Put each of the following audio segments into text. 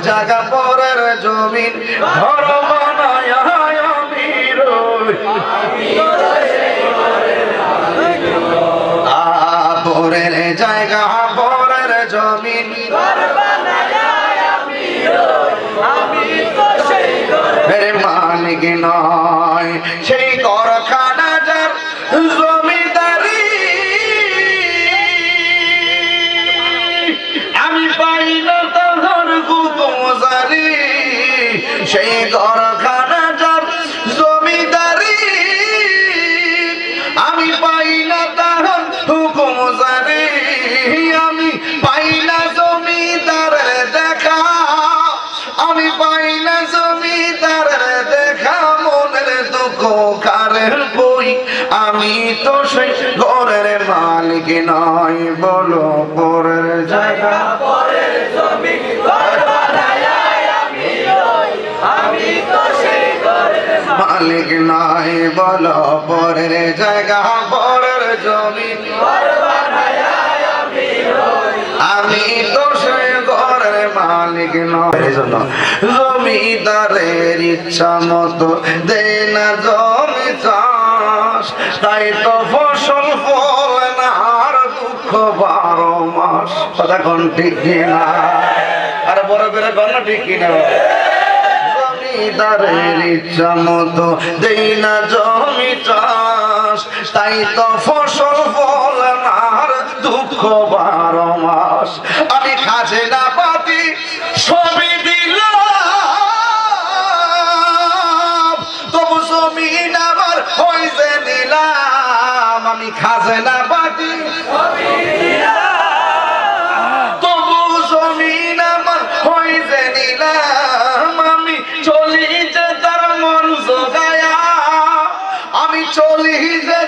জায়গা পরের জমিন ঘর বানায় আমি পরের জায়গা পরের জমিন মালিক নয় সেই সেই করখানা যার জমিদারি আমি পাই না তাহার হুকুমজারি আমি পাই না জমিদারের দেখা। আমি পাই না জমিদারের দেখা, মনের দুঃখ কারের বই। আমি তো সেই ঘরের মালিক নয় বলো পরের জায়গা। মালিক নয় বলো পরের জায়গা, পরের জমি। আমি তো সে ঘরের মালিক নয় জন্য জমিদারের ইচ্ছা মতো দেয় জমি চাষ। তাই তো ফসল ফলে না দুঃখ বারো মাস। কথা ঠিক কিনা? আর বড় করে গণ ঠিক কিনা? জমিদারের ইচ্ছা মতো দেই না জমি চাষ। তাই তো ফসল ফল আর দুঃখ বারো মাস। আমি খাজে না পাতি দিলাম, তবু আমার নিলাম। আমি চলি যে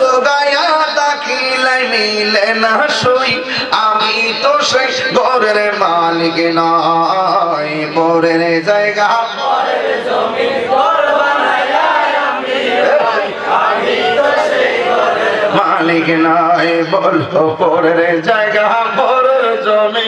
জোগায়া দাখিলাই নিলে না সই আমি তো সেই ঘরের মালিক নয় পরের জায়গা মালিক নয় বলো, পরের জায়গা, পরের জমি।